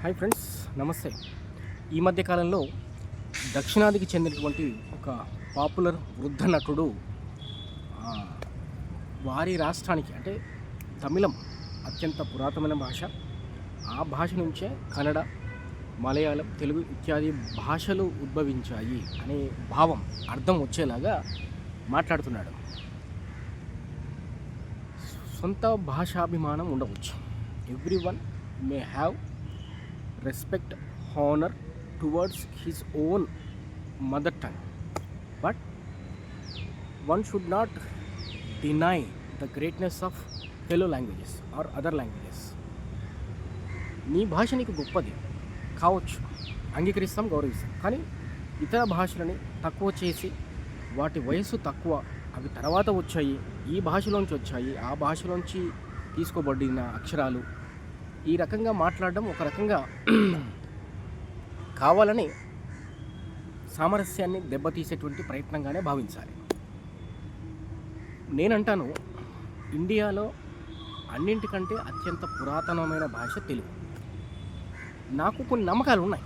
Hi friends నమస్తే. ఈ మధ్య కాలంలో దక్షిణాదికి చెందినటువంటి ఒక పాపులర్ వృద్ధ నటుడు వారి రాష్ట్రానికి అంటే తమిళం అత్యంత పురాతనమైన భాష. ఆ భాష నుంచే కన్నడ మలయాళం తెలుగు ఇత్యాది భాషలు ఉద్భవించాయి అనే భావం అర్థం వచ్చేలాగా మాట్లాడుతున్నాడు. సొంత భాషాభిమానం ఉండవచ్చు. Every one may have respect honour towards his own mother tongue but one should not deny the greatness of fellow languages or other languages నీ భాష నీకు గొప్పది. కావచ్చు. అంగీకరిస్తాం గౌరవిస్తాం. కానీ ఇతర భాషలని తక్కువ చేసి వాటి వయస్సు తక్కువ అవి తర్వాత వచ్చాయి ఈ భాషలోంచి వచ్చాయి ఆ భాషలోంచి తీసుకోబడిన అక్షరాలు ఈ రకంగా మాట్లాడడం ఒక రకంగా కావాలని సామరస్యాన్ని దెబ్బతీసేటువంటి ప్రయత్నంగానే భావించాలి. నేనంటాను ఇండియాలో అన్నింటికంటే అత్యంత పురాతనమైన భాష తెలుగు. నాకు కొన్ని నమ్మకాలు ఉన్నాయి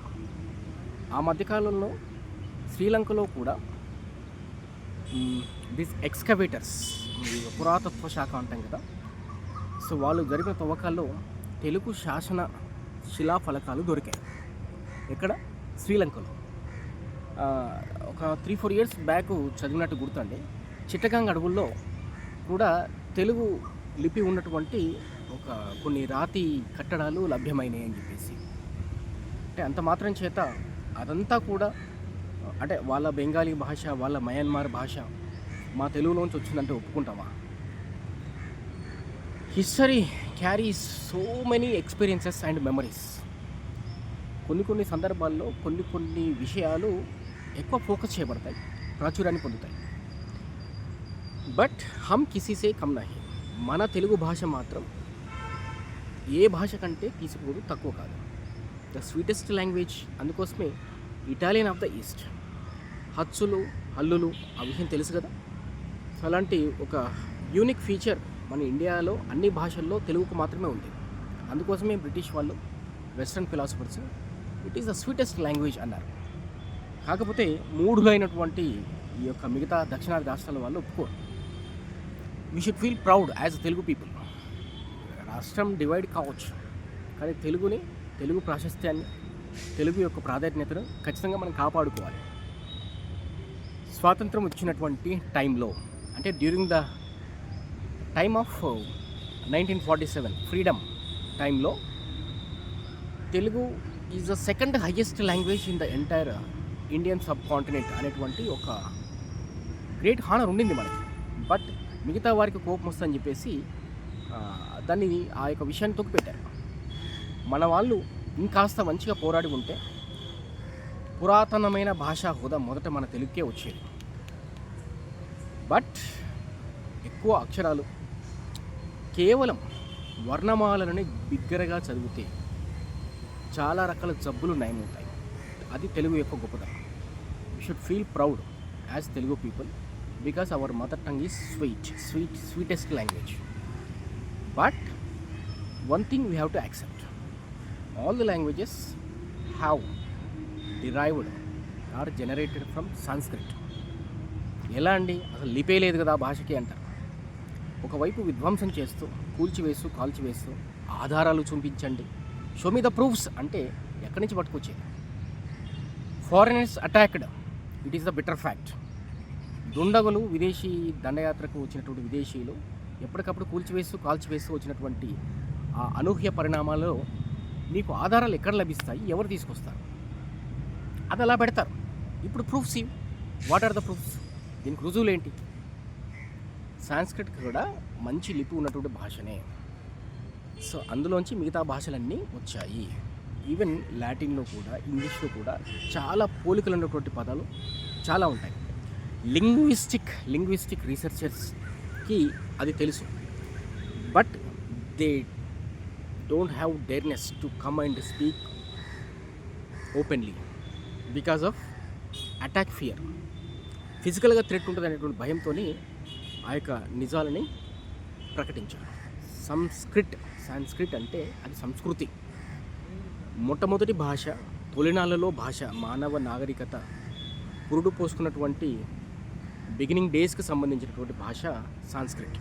ఆ మధ్యకాలంలో శ్రీలంకలో కూడా దిస్ ఎక్స్కవేటర్స్ పురాతత్వ శాఖ అంటాం కదా. సో వాళ్ళు జరిపిన తవ్వకాల్లో తెలుగు శాసన శిలాఫలకాలు దొరికాయి. ఎక్కడ? శ్రీలంకలో. ఒక త్రీ ఫోర్ ఇయర్స్ బ్యాక్ చదివినట్టు గుర్తండి చిట్టగాంగ్ అడవుల్లో కూడా తెలుగు లిపి ఉన్నటువంటి ఒక కొన్ని రాతి కట్టడాలు లభ్యమైనాయి అని చెప్పేసి. అంటే అంత మాత్రం చేత అదంతా కూడా అంటే వాళ్ళ బెంగాలీ భాష వాళ్ళ మయన్మార్ భాష మా తెలుగులోంచి వచ్చిందంటే ఒప్పుకుంటామా? History carries so many experiences and memories. కొన్ని కొన్ని సందర్భాల్లో కొన్ని కొన్ని విషయాలు ఎక్కువ ఫోకస్ చేయబడతాయి ప్రాచుర్యాన్ని పొందుతాయి. బట్ హమ్ కిసీసే కమ్ నహి. మన తెలుగు భాష మాత్రం ఏ భాష కంటే తీసుకోదు తక్కువ కాదు. ద స్వీటెస్ట్ లాంగ్వేజ్ అందుకోసమే ఇటాలియన్ ఆఫ్ ద ఈస్ట్ హత్సులు హల్లులు ఆ విషయం తెలుసు కదా? అలాంటి ఒక యూనిక్ ఫీచర్ మన ఇండియాలో అన్ని భాషల్లో తెలుగుకు మాత్రమే ఉంది. అందుకోసమే బ్రిటిష్ వాళ్ళు western philosophers it is the sweetest language అన్నారు. కాకపోతే మూఢులైనటువంటి ఈ యొక్క మిగతా దక్షిణాది రాష్ట్రాల వాళ్ళు ఒప్పుకోరు. You should feel proud as Telugu people రాష్ట్రం డివైడ్ కావచ్చు కానీ తెలుగుని తెలుగు ప్రాశస్త్యాన్ని తెలుగు యొక్క ప్రాధాన్యతను ఖచ్చితంగా మనం కాపాడుకోవాలి. స్వాతంత్రం వచ్చినటువంటి టైంలో అంటే during the time of nineteen forty seven freedom టైంలో Telugu is the second highest language in the entire Indian subcontinent అనేటువంటి ఒక గ్రేట్ హానర్ ఉండింది మనకి. బట్ మిగతా వారికి కోపం వస్తుందని చెప్పేసి దాన్ని ఆ యొక్క విషయాన్ని తొక్కిపెట్టారు. మన వాళ్ళు ఇంకాస్త మంచిగా పోరాడి ఉంటే పురాతనమైన భాషా హోదా మొదట మన తెలుగుకే వచ్చేది. బట్ ఎక్కువ అక్షరాలు కేవలం వర్ణమాలలని బిగ్గరగా చదివితే చాలా రకాల జబ్బులు నయమవుతాయి. అది తెలుగు యొక్క గొప్పతనం. You should feel proud as Telugu people because our mother tongue is sweet sweet sweetest language but one thing we have to accept all the languages have derived or generated from Sanskrit ఎలా అండి? అసలు లిపే లేదు కదా భాషకి అంటారు. ఒకవైపు విధ్వంసం చేస్తూ కూల్చివేస్తూ కాల్చివేస్తూ ఆధారాలు చూపించండి. షో మీ ద ప్రూఫ్స్ అంటే ఎక్కడి నుంచి పట్టుకొచ్చేది? Foreigners attacked it is the better fact దుండగులు విదేశీ దండయాత్రకు వచ్చినటువంటి విదేశీయులు ఎప్పటికప్పుడు కూల్చివేస్తూ కాల్చివేస్తూ వచ్చినటువంటి ఆ అనూహ్య పరిణామాల్లో నీకు ఆధారాలు ఎక్కడ లభిస్తాయి? ఎవరు తీసుకొస్తారు? అది అలా పెడతారు. ఇప్పుడు ప్రూఫ్స్ ఇవి. వాట్ ఆర్ ద ప్రూఫ్స్ దీనికి రుజువులు ఏంటి సాంస్క్రిట్ కూడా మంచి లిపి ఉన్నటువంటి భాషనే. సో అందులోంచి మిగతా భాషలన్నీ వచ్చాయి. ఈవెన్ లాటిన్లో కూడా ఇంగ్లీష్లో కూడా చాలా పోలికలు ఉన్నటువంటి పదాలు చాలా ఉంటాయి. లింగ్విస్టిక్ లింగ్విస్టిక్ రీసెర్చర్స్కి అది తెలుసు. But they don't have dareness to come and speak openly because of attack fear ఫిజికల్గా థ్రెట్ ఉంటుంది అనేటువంటి భయంతో ఆ యొక్క నిజాలని ప్రకటించారు. సంస్కృత్ సాంస్క్రిట్ అంటే అది సంస్కృతి. మొట్టమొదటి భాష తొలినాలలో భాష మానవ నాగరికత పురుడు పోసుకున్నటువంటి బిగినింగ్ డేస్కి సంబంధించినటువంటి భాష సాంస్క్రిట్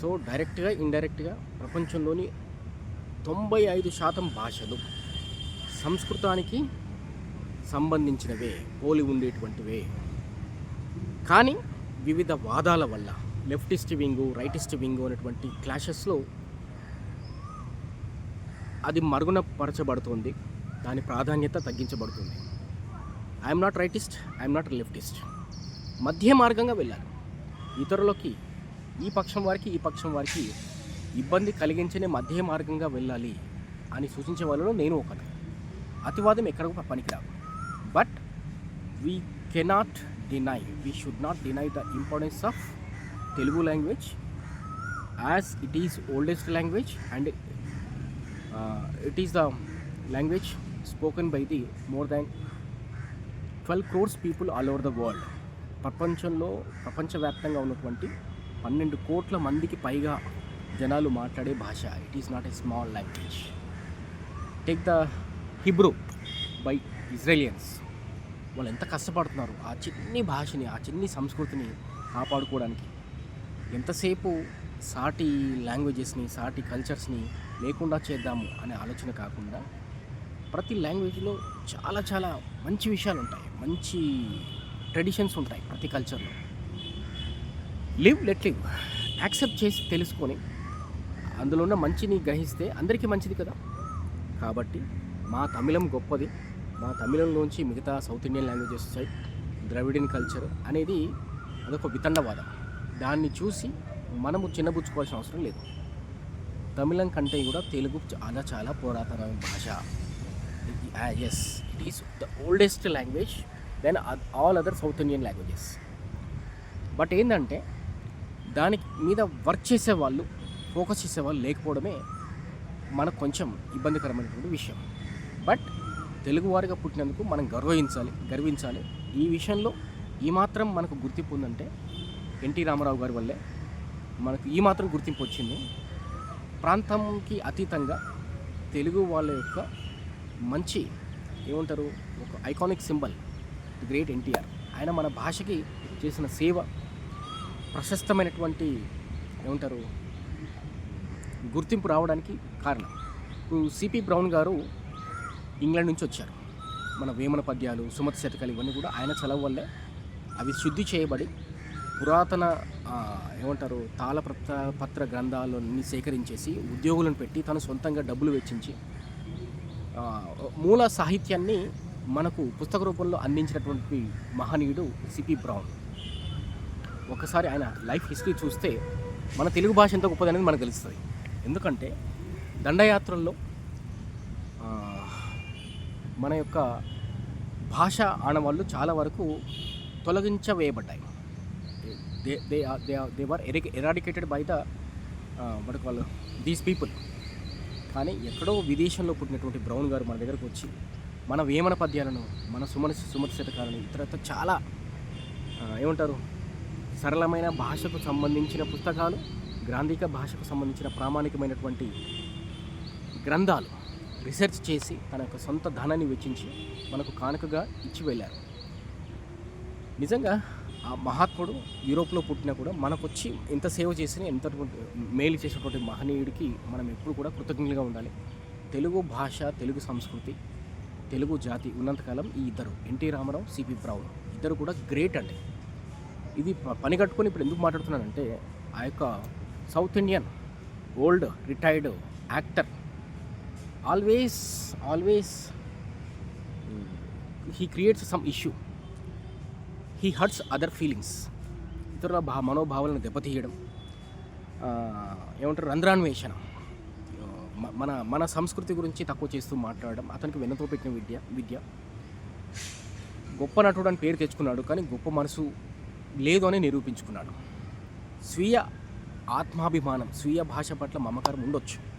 సో డైరెక్ట్గా ఇండైరెక్ట్గా ప్రపంచంలోని తొంభై ఐదు శాతం భాషలు సంస్కృతానికి సంబంధించినవే పోలి ఉండేటువంటివే. కానీ వివిధ వాదాల వల్ల లెఫ్టిస్ట్ వింగు రైటిస్ట్ వింగు అనేటువంటి క్లాషెస్లో అది మరుగున పరచబడుతుంది దాని ప్రాధాన్యత తగ్గించబడుతుంది. I'm not rightist I'm not leftist మధ్య మార్గంగా వెళ్ళాలి. ఇతరులకి ఈ పక్షం వారికి ఈ పక్షం వారికి ఇబ్బంది కలిగించని మధ్య మార్గంగా వెళ్ళాలి అని సూచించే వాళ్ళలో నేను ఒకటి అతివాదం ఎక్కడికి పనికిరాదు. But we cannot deny, we should should not the the importance of Telugu language it it is oldest language and it is the language spoken by the more than twelve crores people all over the world. ప్రపంచంలో ప్రపంచవ్యాప్తంగా ఉన్నటువంటి పన్నెండు కోట్ల మందికి పైగా జనాలు మాట్లాడే భాష. It is not a small language take the Hebrew by Israelians వాళ్ళు ఎంత కష్టపడుతున్నారు ఆ చిన్ని భాషని ఆ చిన్ని సంస్కృతిని కాపాడుకోవడానికి. ఎంతసేపు సాటి లాంగ్వేజెస్ని సాటి కల్చర్స్ని లేకుండా చేద్దాము అనే ఆలోచన కాకుండా ప్రతి లాంగ్వేజ్లో చాలా చాలా మంచి విషయాలు ఉంటాయి మంచి ట్రెడిషన్స్ ఉంటాయి ప్రతి కల్చర్లో. Live let live. యాక్సెప్ట్ చేసి తెలుసుకొని అందులో ఉన్న మంచిని గ్రహిస్తే అందరికీ మంచిది కదా. కాబట్టి మా తమిళం గొప్పది. మా తమిళంలోంచి మిగతా సౌత్ ఇండియన్ లాంగ్వేజెస్ వచ్చాయి. ద్రవిడియన్ కల్చర్ అనేది అదొక వితండవాదం. దాన్ని చూసి మనము చిన్నబుచ్చుకోవాల్సిన అవసరం లేదు. తమిళం కంటే కూడా తెలుగు చాలా చాలా పురాతన భాష. Yes it is the oldest language then all other South Indian languages. But ఏంటంటే దాని మీద వర్క్ చేసే వాళ్ళు ఫోకస్ చేసే వాళ్ళు లేకపోవడమే మనకు కొంచెం ఇబ్బందికరమైనటువంటి విషయం. బట్ తెలుగువారిగా పుట్టినందుకు మనం గర్వించాలి గర్వించాలి. ఈ విషయంలో ఈ మాత్రం మనకు గుర్తింపు ఉందంటే ఎన్టీ రామారావు గారి వల్లే మనకు ఈ మాత్రం గుర్తింపు వచ్చింది. ప్రాంతంకి అతీతంగా తెలుగు వాళ్ళ యొక్క మంచి ఏమంటారు ఒక iconic symbol the great NTR. ఆయన మన భాషకి చేసిన సేవ ప్రశస్తమైనటువంటి ఏమంటారు గుర్తింపు రావడానికి కారణం. ఇప్పుడు సిపి బ్రౌన్ గారు ఇంగ్లాండ్ నుంచి వచ్చారు. మన వేమన పద్యాలు సుమతి శతకాలు ఇవన్నీ కూడా ఆయన చలవ వల్లే అవి శుద్ధి చేయబడి పురాతన ఏమంటారు తాళపత్ర పత్ర గ్రంథాలన్నీ సేకరించేసి ఉద్యోగులను పెట్టి తను సొంతంగా డబ్బులు వెచ్చించి మూల సాహిత్యాన్ని మనకు పుస్తక రూపంలో అందించినటువంటి మహనీయుడు సిపి బ్రౌన్. ఒకసారి ఆయన లైఫ్ హిస్టరీ చూస్తే మన తెలుగు భాష ఎంత గొప్పది అనేది మనకు తెలుస్తుంది. ఎందుకంటే దండయాత్రల్లో మన యొక్క భాష ఆనవాళ్ళు చాలా వరకు తొలగించవేయబడ్డాయి they they they they were eradicated by the మనకు వాళ్ళు దీస్ పీపుల్ కానీ ఎక్కడో విదేశంలో పుట్టినటువంటి బ్రౌన్ గారు మన దగ్గరకు వచ్చి మన వేమన పద్యాలను మన సుమన సుమతి శతకాలను ఇతరత చాలా ఏమంటారు? సరళమైన భాషకు సంబంధించిన పుస్తకాలు గ్రాంధిక భాషకు సంబంధించిన ప్రామాణికమైనటువంటి గ్రంథాలు. రీసెర్చ్ చేసి తన యొక్క సొంత ధనాన్ని వెచ్చించి మనకు కానుకగా ఇచ్చి వెళ్ళారు. నిజంగా ఆ మహాత్ముడు యూరోప్లో పుట్టినా కూడా మనకొచ్చి ఎంత సేవ చేసిన ఎంత మేలు చేసినటువంటి మహనీయుడికి మనం ఎప్పుడు కూడా కృతజ్ఞులుగా ఉండాలి. తెలుగు భాష తెలుగు సంస్కృతి తెలుగు జాతి ఉన్నంతకాలం ఈ ఇద్దరు ఎన్టీ రామారావు సిపి బ్రౌన్ ఇద్దరు కూడా గ్రేట్ అండి. ఇది పని కట్టుకొని ఇప్పుడు ఎందుకు మాట్లాడుతున్నానంటే ఆ యొక్క South Indian old retired actor always always he creates some issue he hurts other feelings ఇతరుల భా మనోభావాలను దెబ్బతీయడం ఏమంటారు రంధ్రాన్వేషణ. మన మన సంస్కృతి గురించి తక్కువ చేస్తూ మాట్లాడడం అతనికి వెన్నతో పెట్టిన విద్య విద్య. గొప్ప నటుడు అని పేరు తెచ్చుకున్నాడు కానీ గొప్ప మనసు లేదు అని నిరూపించుకున్నాడు. స్వీయ ఆత్మాభిమానం స్వీయ భాష పట్ల మమకారం ఉండొచ్చు.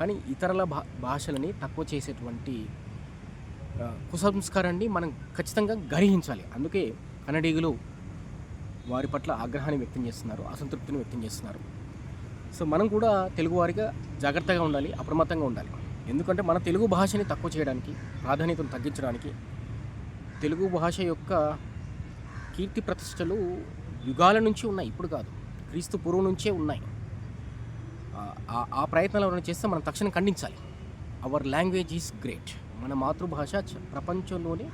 కానీ ఇతరుల భా భాషలని తక్కువ చేసేటువంటి కుసంస్కారాన్ని మనం ఖచ్చితంగా గ్రహించాలి. అందుకే కన్నడీగులు వారి పట్ల ఆగ్రహాన్ని వ్యక్తం చేస్తున్నారు అసంతృప్తిని వ్యక్తం చేస్తున్నారు. సో మనం కూడా తెలుగువారిగా జాగ్రత్తగా ఉండాలి అప్రమత్తంగా ఉండాలి. ఎందుకంటే మన తెలుగు భాషని తక్కువ చేయడానికి ప్రాధాన్యతను తగ్గించడానికి తెలుగు భాష యొక్క కీర్తి ప్రతిష్టలు యుగాల నుంచి ఉన్నాయి ఇప్పుడు కాదు. క్రీస్తు పూర్వం నుంచే ఉన్నాయి. ఆ- ఆ- ప్రయత్నాలు ఎవరైనా చేస్తే మనం తక్షణం ఖండించాలి. అవర్ లాంగ్వేజ్ ఈజ్ గ్రేట్ మన మాతృభాష ప్రపంచంలోని ప్రపంచంలోనే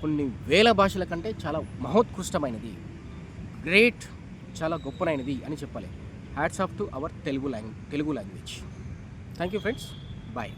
కొన్ని వేల భాషల కంటే చాలా మహోత్కృష్టమైనది. గ్రేట్ చాలా గొప్పనైనది అని చెప్పాలి. Hats off to our Telugu lang Telugu language thank you friends bye